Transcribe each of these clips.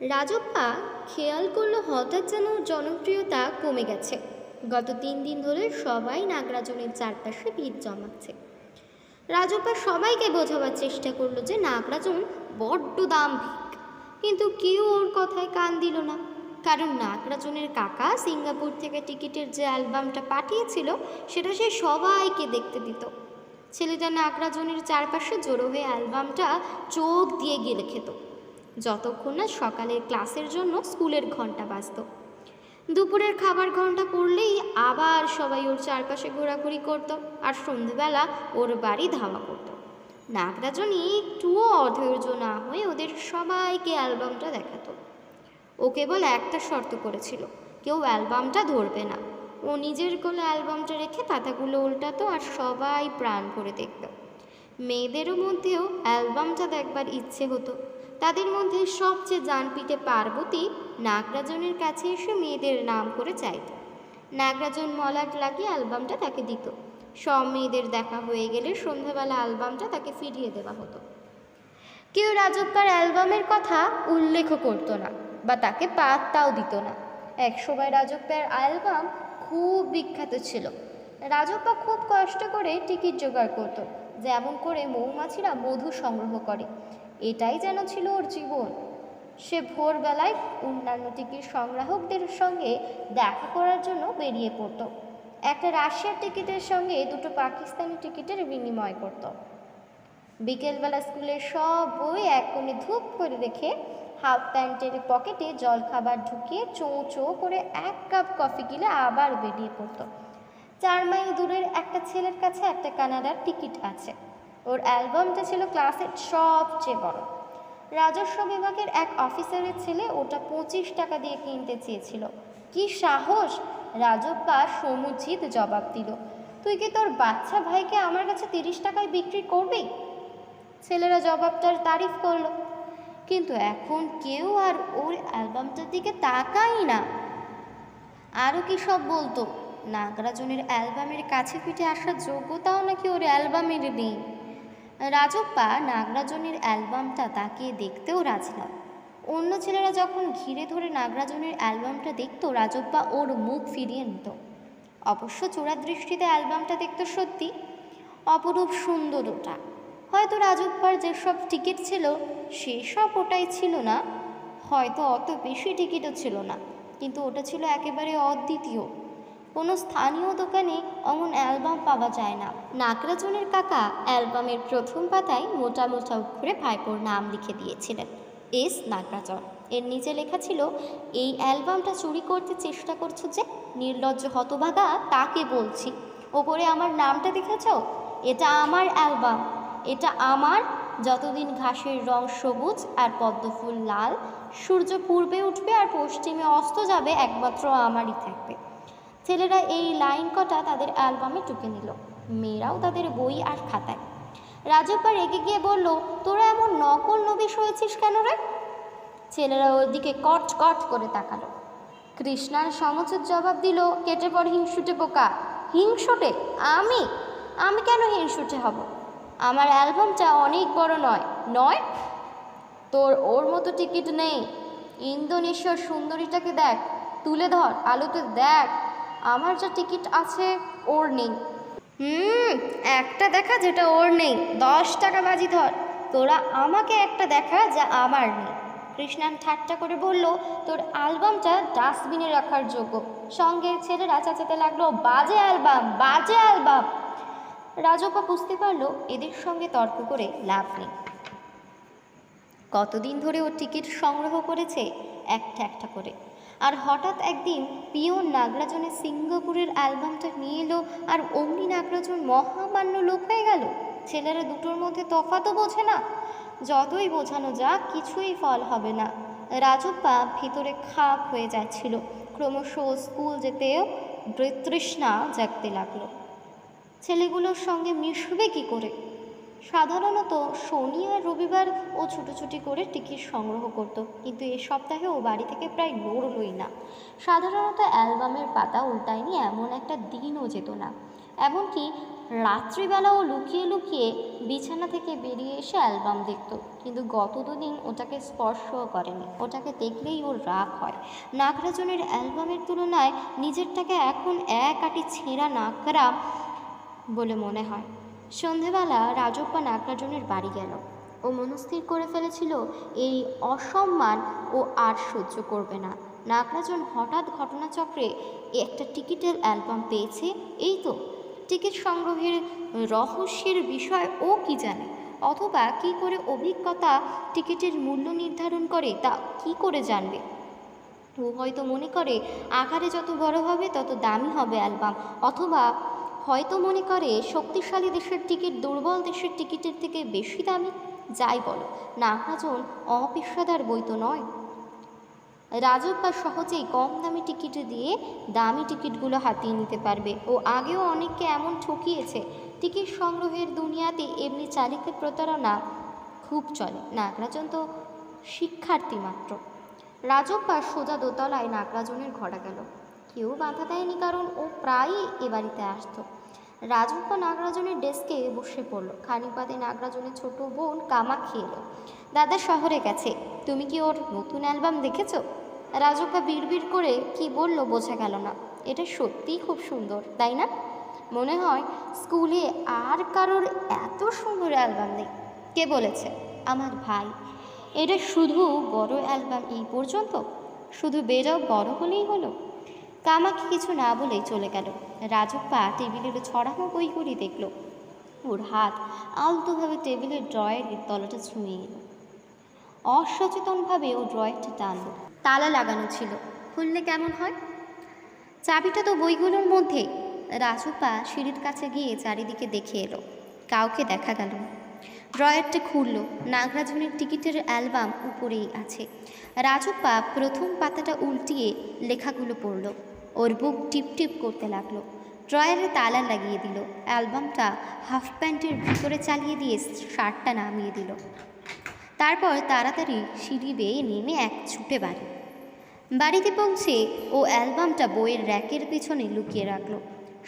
রাজপ্পা খেয়াল করল হঠাৎ যেন জনপ্রিয়তা কমে গেছে। গত তিন দিন ধরে সবাই নাগরাজনের চারপাশে ভিড় জমাচ্ছে। রাজপ্পা সবাইকে বোঝাবার চেষ্টা করল যে নাগরাজন বড্ড দাম ভিক কিন্তু কেউ ওর কথায় কান দিল না। কারণ নাগরাজনের কাকা সিঙ্গাপুর থেকে টিকিটের যে অ্যালবামটা পাঠিয়েছিল, সেটা সে সবাইকে দেখতে দিত। ছেলেটা নাগরাজনের চারপাশে জড়ো হয়ে অ্যালবামটা চোখ দিয়ে গেলে খেত। যতক্ষণ না সকালের ক্লাসের জন্য স্কুলের ঘণ্টা বাজত। দুপুরের খাবার ঘণ্টা পড়লেই আবার সবাই ওর চারপাশে ঘোরাঘুরি করতো আর সন্ধেবেলা ওর বাড়ি ধাওয়া করতো। নাগরাজনী একটুও অধৈর্য না হয়ে ওদের সবাইকে অ্যালবামটা দেখাতো। ও কেবল একটা শর্ত করেছিল কেউ অ্যালবামটা ধরবে না। ও নিজের কোলে অ্যালবামটা রেখে পাতাগুলো উল্টাতো আর সবাই প্রাণ করে দেখত। মেয়েদেরও মধ্যেও অ্যালবামটা দেখবার ইচ্ছে হতো। তাদের মধ্যে সবচেয়ে জানপিটে পার্বতী নাগরাজনের কাছে এসে মেয়েদের নাম করে চাইত। নাগরাজন মলাট লাগিয়ে অ্যালবামটা তাকে দিত। সব মেয়েদের দেখা হয়ে গেলে সন্ধ্যাবেলা অ্যালবামটা তাকে ফিরিয়ে দেওয়া হতো। কেউ রাজপ্পার অ্যালবামের কথা উল্লেখও করতো না বা তাকে পাত্তাও দিত না। এক সময় রাজপ্পার অ্যালবাম খুব বিখ্যাত ছিল। রাজপ্পা খুব কষ্ট করে টিকিট জোগাড় করতো। যেমন করে মৌমাছিরা মধু সংগ্রহ করে। এটাই যেন ছিল ওর জীবন। সে ভোরবেলায় অন্যান্য টিকিট সংগ্রাহকদের সঙ্গে দেখা করার জন্য বেরিয়ে পড়তো। একটা রাশিয়ার টিকিটের সঙ্গে দুটো পাকিস্তানি টিকিটের বিনিময় করত। বিকেলবেলা স্কুলের সব বই এক কোণে ধূপ করে রেখে হাফ প্যান্টের পকেটে জল খাবার ঢুকিয়ে চোঁ চোঁ করে এক কাপ কফি গিলে আবার বেরিয়ে পড়তো। চার মাইল দূরের একটা ছেলের কাছে একটা কানাডার টিকিট আছে। ওর অ্যালবামটা ছিল ক্লাসের সবচেয়ে বড়। রাজস্ব বিভাগের এক অফিসারের ছেলে ওটা পঁচিশ টাকা দিয়ে কিনতে চেয়েছিল। কি সাহস! রাজব্বা সমুচিত জবাব দিল। তুই কি তোর বাচ্চা ভাইকে আমার কাছে তিরিশ টাকায় বিক্রি করবি? ছেলেরা জবাবটার তারিফ করল। কিন্তু এখন কেউ আর ওর অ্যালবামটার দিকে তাকাই না। আরও কি সব বলতো? নাগরাজনের অ্যালবামের কাছে পিঠে আসার যোগ্যতাও নাকি ওর অ্যালবামের নেই? রাজপ্পা নাগরাজনের অ্যালবামটা তাকিয়ে দেখতেও রাজি নয় অন্য ছেলেরা যখন ঘিরে ধরে নাগরাজনের অ্যালবামটা দেখতো, রাজপ্পা ওর মুখ ফিরিয়ে নিত। অবশ্য চোরা দৃষ্টিতে অ্যালবামটা দেখতো সত্যি অপরূপ সুন্দর ওটা। হয়তো রাজপ্পার যেসব টিকিট ছিল, সেসব ওটাই ছিল না। হয়তো অত বেশি টিকিটও ছিল না। কিন্তু ওটা ছিল একেবারে অদ্বিতীয়। কোনো স্থানীয় দোকানে অমন অ্যালবাম পাওয়া যায় না। নাগরাজনের কাকা অ্যালবামের প্রথম পাতায় মোটা মোটা অক্ষরে ভাইপোর নাম লিখে দিয়েছিলেন। এস নাগরাজন। এর নিচে লেখা ছিল, এই অ্যালবামটা চুরি করতে চেষ্টা করছ যে? নির্লজ্জ হতভাগা, তাকে বলছি। ওপরে আমার নামটা দেখেছ? এটা আমার অ্যালবাম। এটা আমার। যতদিন ঘাসের রং সবুজ আর পদ্মফুল লাল, সূর্য পূর্বে উঠবে আর পশ্চিমে অস্ত যাবে একমাত্র আমারই থাকবে। ছেলেরা এই লাইন কটা তাদের অ্যালবামে টুকে নিল। মেয়েরাও তাদের বই আর খাতায়। রাজব্বা রেগে গিয়ে বলল, তোরা এমন নকল নবিশ হয়েছিস কেন রে? ছেলেরা ওর দিকে কট কট করে তাকালো। কৃষ্ণার সমুচিত জবাব দিল, কেটে পড় হিংসুটে পোকা হিংসুটে? আমি? আমি কেন হিংসুটে হব? আমার অ্যালবামটা অনেক বড় নয়। নয়? তোর ওর মতো টিকিট নেই। ইন্দোনেশিয়ার সুন্দরীটাকে দেখ। তুলে ধর, আলোতে দেখ। আমার যা টিকিট আছে, ওর নেই। হুম, একটা দেখা যেটা ওর নেই। দশ টাকা বাজি ধর। তোরা আমাকে একটা দেখা যা আমার নেই। কৃষ্ণান ঠাট্টা করে বলল, তোর অ্যালবামটা ডাস্টবিনে রাখার যোগ্য। সঙ্গের ছেলেরা চাচাতে লাগল, বাজে অ্যালবাম বাজে অ্যালবাম রাজপ্পা বুঝতে পারল, এদের সঙ্গে তর্ক করে লাভ নেই। কতদিন ধরে ও টিকিট সংগ্রহ করেছে? একটা একটা করে। আর হঠাৎ একদিন পিওন নাগরাজনের সিঙ্গাপুরের অ্যালবামটা নিয়ে এলো আর অমনি নাগরাজন মহামান্য লোক হয়ে গেল। ছেলেরা দুটোর মধ্যে তফাতও বোঝে না। যতই বোঝানো যাক, কিছুই ফল হবে না। রাজপ্পা ভিতরে খাক হয়ে যাচ্ছিল। ক্রমশ স্কুল যেতেও বৃতৃষ্ণা জাগতে লাগল। ছেলেগুলোর সঙ্গে মিশবে কি করে? সাধারণত শনি আর রবিবার ও ছুটোছুটি করে টিকিট সংগ্রহ করত, কিন্তু এ সপ্তাহে ও বাড়ি থেকে প্রায় নড়লই না। সাধারণত অ্যালবামের পাতা উল্টায়নি এমন একটা দিনও যেত না। এমনকি রাত্রিবেলাও লুকিয়ে লুকিয়ে বিছানা থেকে বেরিয়ে এসে অ্যালবাম দেখতো, কিন্তু গত দুদিন ওটাকে স্পর্শও করেনি। ওটাকে দেখলেই ওর রাগ হয়। নাগরাজনের অ্যালবামের তুলনায় নিজেরটাকে এখন এক আটি ছেঁড়া নাকরা বলে মনে হয়। সন্ধেবেলা রাজপ্পা নাগরাজনের বাড়ি গেল ও মনস্থির করে ফেলেছিল, এই অসম্মান ও আর সহ্য করবে না। নাগরাজন হঠাৎ ঘটনাচক্রে একটা টিকিটের অ্যালবাম পেয়েছে, এই তো। টিকিট সংগ্রহের রহস্যের বিষয় ও কি জানে? অথবা কি করে অভিজ্ঞতা টিকিটের মূল্য নির্ধারণ করে, তা কি করে জানবে? ও হয়তো মনে করে, আকারে যত বড় হবে, তত দামি হবে অ্যালবাম। অথবা হয়তো মনে করে, শক্তিশালী দেশের টিকিট, দুর্বল দেশের টিকিটের থেকে বেশি দামি? যাই বলো নাগরাজন অপেশাদার বই তো নয়। রাজব্বা সহজেই কম দামি টিকিট দিয়ে দামি টিকিটগুলো হাতিয়ে নিতে পারবে। ও আগেও অনেককে এমন ঠকিয়েছে, টিকিট সংগ্রহের দুনিয়াতে এমনি চালিকের প্রতারণা খুব চলে। নাগরাজন তো শিক্ষার্থী মাত্র। রাজব্বা সোজা দোতলায় নাগরাজনের ঘরে গেল। কেউ বাধা দেয়নি কারণ ও প্রায়ই এ বাড়িতে আসতো। রাজব্বা নাগরাজনের ডেস্কে বসে পড়ল। খানিক বাদে নাগরাজনের ছোট বোন কামাক্ষী এলো। দাদা শহরে গেছে। তুমি কি ওর নতুন অ্যালবাম দেখেছ? রাজব্বা বিড়বিড় করে কি বলল বোঝা গেল না। এটা সত্যিই খুব সুন্দর, তাই না? মনে হয় স্কুলে আর কারোর এত সুন্দর অ্যালবাম নেই। কে বলেছে? আমার ভাই। এটা শুধু বড় অ্যালবাম এই পর্যন্ত? শুধু বেরাও বড় হলেই হলো? কামাকে কিছু না বলেই চলে গেল। রাজপ্পা টেবিলের ছড়ানো বইগুলি দেখল। ওর হাত আলতোভাবে টেবিলের ড্রয়ারের তলাটা ছুঁয়ে এল। অসচেতনভাবে ও ড্রয়ারটা টানলো। তালা লাগানো ছিল। খুললে কেমন হয়? চাবিটা তো বইগুলোর মধ্যে। রাজপ্পা সিঁড়ির কাছে গিয়ে চারিদিকে দেখে এলো। কাউকে দেখা গেল না। ড্রয়ারটা খুলল। নাগরাজনের টিকিটের অ্যালবাম উপরেই আছে। রাজপ্পা প্রথম পাতাটা উল্টিয়ে লেখাগুলো পড়ল। ওর বুক টিপ টিপ করতে লাগল। ড্রয়ারে তালা লাগিয়ে দিল। অ্যালবামটা হাফ প্যান্টের ভিতরে চালিয়ে দিয়ে শার্টটা নামিয়ে দিল। তারপর তাড়াতাড়ি সিঁড়ি বেয়ে নেমে এক ছুটে বাড়ি। বাড়িতে পৌঁছে ও অ্যালবামটা বইয়ের র্যাকের পিছনে লুকিয়ে রাখল।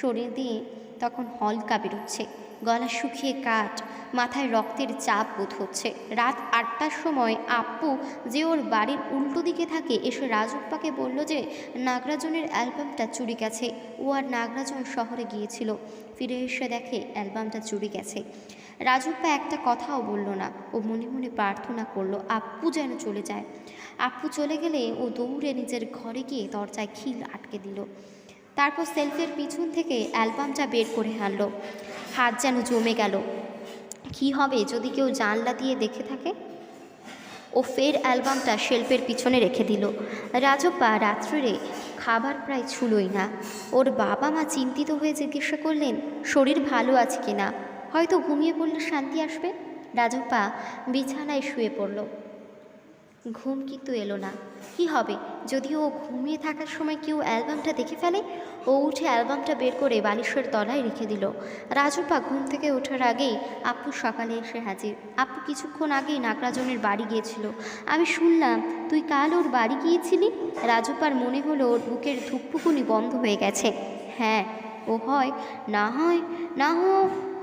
শরীর দিয়ে তখন হলকা বেরোচ্ছে। গলা শুকিয়ে কাঠ মাথায় রক্তের চাপ বোধ হচ্ছে। রাত আটটার সময় আপ্পু যে ওর বাড়ির উল্টো দিকে থাকে, এসে রাজপ্পাকে বলল যে, নাগরাজনের অ্যালবামটা চুরি গেছে। ও আর নাগরাজন শহরে গিয়েছিল। ফিরে এসে দেখে অ্যালবামটা চুরি গেছে। রাজপ্পা একটা কথাও বলল না। ও মনে মনে প্রার্থনা করল আপ্পু যেন চলে যায়। আপ্পু চলে গেলে ও দৌড়ে নিজের ঘরে গিয়ে দরজায় খিল আটকে দিল। তারপর সেলফের পিছন থেকে অ্যালবামটা বের করে আনলো। হাত যেন জমে গেল। কি হবে যদি কেউ জানলা দিয়ে দেখে থাকে? ও ফের অ্যালবামটা শেল্পের পিছনে রেখে দিল। রাজপ্পা রাত্রিরে খাবার প্রায় ছুলোই না। ওর বাবা মা চিন্তিত হয়ে জিজ্ঞাসা করলেন, শরীর ভালো আছে কি না? হয়তো ঘুমিয়ে পড়লে শান্তি আসবে? রাজপ্পা বিছানায় শুয়ে পড়ল। ঘুম কিন্তু এলো না। কি হবে? যদি ও ঘুমিয়ে থাকার সময় কেউ অ্যালবামটা দেখে ফেলে, ও উঠে অ্যালবামটা বের করে বালিশের তলায় রেখে দিল। রাজুপা ঘুম থেকে ওঠার আগেই আপু সকালে এসে হাজির। আপু কিছুক্ষণ আগেই নাগরাজনের বাড়ি গিয়েছিল। আমি শুনলাম, তুই কাল ওর বাড়ি গিয়েছিলি? রাজপ্পার মনে হলো ওর বুকের ধুকপুকুনি বন্ধ হয়ে গেছে। হ্যাঁ ও হয়। না হয় না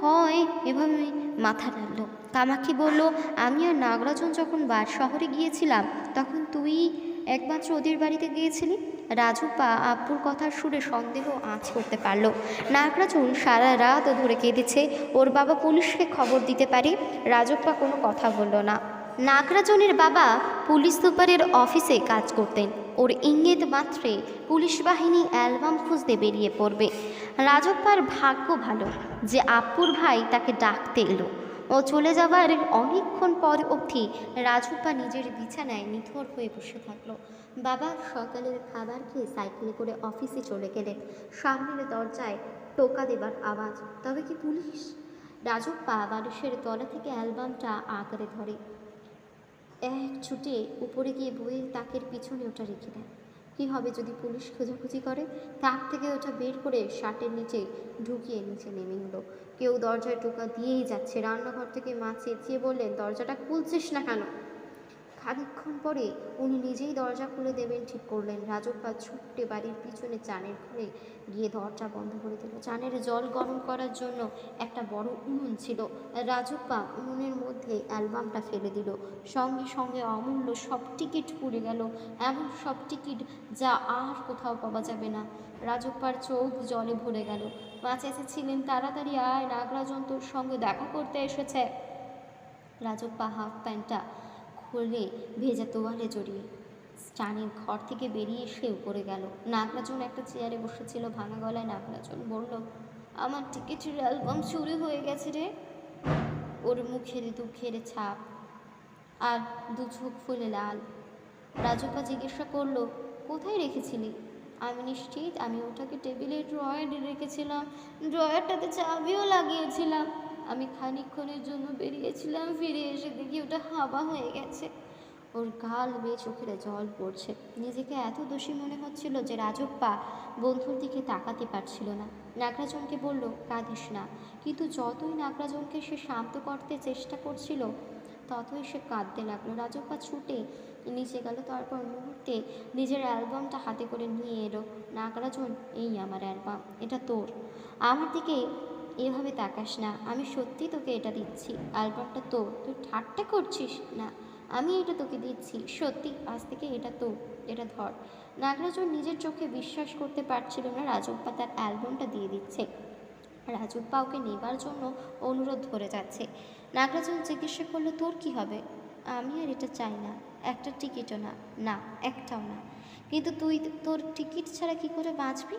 হয়। এভাবে মাথা নাড়ল। কামাক্ষী বলল, আমি আর নাগরাজন যখন বার শহরে গিয়েছিলাম, তখন তুই একমাত্র ওদের বাড়িতে গিয়েছিলি? রাজুপা আব্বুর কথার সুরে সন্দেহ আঁচ করতে পারল। নাগরাজন সারা রাত ধরে কেঁদেছে, ওর বাবা পুলিশকে খবর দিতে পারে? রাজপ্পা কোনো কথা বলল না। নাগরাজনের বাবা পুলিশ সুপারের অফিসে কাজ করতেন। ওর ইঙ্গিত মাত্রে পুলিশ বাহিনী অ্যালবাম খুঁজতে বেরিয়ে পড়বে। রাজপ্পার ভাগ্য ভালো যে আপ্পুর ভাই তাকে ডাকতে এলো। ও চলে যাবার অনেকক্ষণ পর অবধি রাজুপা নিজের বিছানায় নিথর হয়ে বসে থাকল। বাবা সকালের খাবার খেয়ে সাইকেলে করে অফিসে চলে গেলেন। সামনের দরজায় টোকা দেবার আওয়াজ, তবে কি পুলিশ? রাজপ্পা বালিশের তলা থেকে অ্যালবামটা আকারে ধরে। এক ছুটে উপরে গিয়ে বইয়ের তাকের পিছনে ওটা রেখে দেয় কী হবে যদি পুলিশ খোঁজাখুঁজি করে? তাক থেকে ওটা বের করে শার্টের নিচে ঢুকিয়ে নিচে নেমে গেলো কেউ দরজায় টোকা দিয়েই যাচ্ছে। রান্নাঘর থেকে মা চেঁচিয়ে বললেন, দরজাটা খুলছিস না কেন? খানিকক্ষণ পরে উনি নিজেই দরজা খুলে দেবেন, ঠিক করলেন। রাজপ্পা ছুট্টে বাড়ির পিছনে চানের ঘরে গিয়ে দরজা বন্ধ করে দিল। চানের জল গরম করার জন্য একটা বড় উনুন ছিল। রাজপ্পা উনুনের মধ্যে অ্যালবামটা ফেলে দিল। সঙ্গে সঙ্গে অমূল্য সব টিকিট পুড়ে গেল। এমন সব টিকিট যা আর কোথাও পাওয়া যাবে না। রাজপ্পার চোখ জলে ভরে গেল। মা চেঁচেছিলেন তাড়াতাড়ি, আয় নাগরাজন তোর সঙ্গে দেখা করতে এসেছে। রাজপ্পা হাফ প্যান্টটা খুলে ভেজা তোয়ালে জড়িয়ে। স্টানের ঘর থেকে বেরিয়ে এসে উপরে গেল। নাগরাজন একটা চেয়ারে বসেছিল, ভাঙা গলায় নাগরাজন বলল, আমার টিকিটের অ্যালবাম চুরি হয়ে গেছে রে। ওর মুখের দুঃখের ছাপ আর দু চোখ ফুলে লাল। রাজপ্পা জিজ্ঞাসা করল, কোথায় রেখেছিলি? আমি নিশ্চিত, আমি ওটাকে টেবিলের ড্রয়ারে রেখেছিলাম। ড্রয়ারটাতে চাবিও লাগিয়েছিলাম। আমি খানিকক্ষণের জন্য বেরিয়েছিলাম, ফিরে এসে দেখি ওটা হাওয়া হয়ে গেছে। ওর গাল বেয়ে চোখের জল পড়ছে। নিজেকে এত দোষী মনে হচ্ছিল যে রাজপ্পা বন্ধুর দিকে তাকাতে পারছিল না। নাগরাজনকে বলল, কাঁদিস না। কিন্তু যতই নাগরাজনকে সে শান্ত করতে চেষ্টা করছিল, ততই সে কাঁদতে লাগল। রাজপ্পা ছুটে নিচে গেল, তারপর মুহূর্তে নিজের অ্যালবামটা হাতে করে নিয়ে এলো। নাগরাজন, এই আমার অ্যালবাম, এটা তোর। আমার দিকে এভাবে তাকাস না। আমি সত্যি তোকে এটা দিচ্ছি। অ্যালবামটা তো তুই ঠাট্টা করছিস? না, আমি এটা তোকে দিচ্ছি। সত্যি, আজ থেকে এটা তো এটা ধর। নাগরাজন নিজের চোখে বিশ্বাস করতে পারছিল না রাজপ্পা তার অ্যালবামটা দিয়ে দিচ্ছে। রাজপ্পা ওকে নেবার জন্য অনুরোধ করে যাচ্ছে। নাগরাজন জিজ্ঞাসা করল, তোর কি হবে? আমি আর এটা চাই না। একটা টিকিটও না। না, একটাও না। কিন্তু তুই তোর টিকিট ছাড়া কি করে বাঁচবি?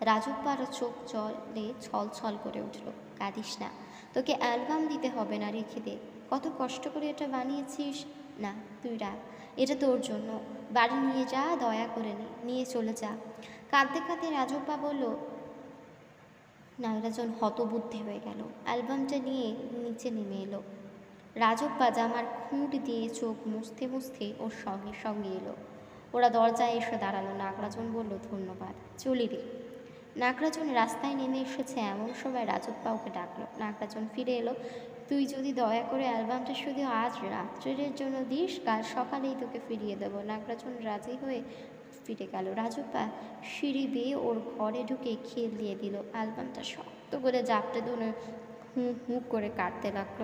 রাজপ্পার চোখ জলে ছল ছল করে উঠল, কাঁদিস না, তোকে অ্যালবাম দিতে হবে না রেখে দে, কত কষ্ট করে এটা বানিয়েছিস? না, তুই রাখ, এটা তোর জন্য, বাড়ি নিয়ে যা, দয়া করে নিয়ে চলে যা। কাঁদতে কাঁদতে রাজপ্পা বলল নাগরাজন হতবুদ্ধি হয়ে গেল, অ্যালবামটা নিয়ে নিচে নেমে এলো। রাজপ্পা জামার খুঁট দিয়ে চোখ মুছতে মুছতে ওর সঙ্গে সঙ্গে এলো। ওরা দরজায় এসে দাঁড়াল, নাগরাজন বলল, ধন্যবাদ, চলি রে। নাগরাজন রাস্তায় নেমে এসেছে, এমন সময় রাজপ্পা ওকে ডাকলো। নাগরাজন ফিরে এলো, তুই যদি দয়া করে অ্যালবামটা শুধু আজ রাত্রের জন্য দিস, কাল সকালেই তোকে ফিরিয়ে দেবো। নাগরাজন রাজি হয়ে ফিরে গেল। রাজপ্পা সিঁড়ি বেয়ে ওর ঘরে ঢুকে খেল দিয়ে দিল। অ্যালবামটা শক্ত করে জাপটে ধরে হুঁ হুঁ করে কাটতে লাগল।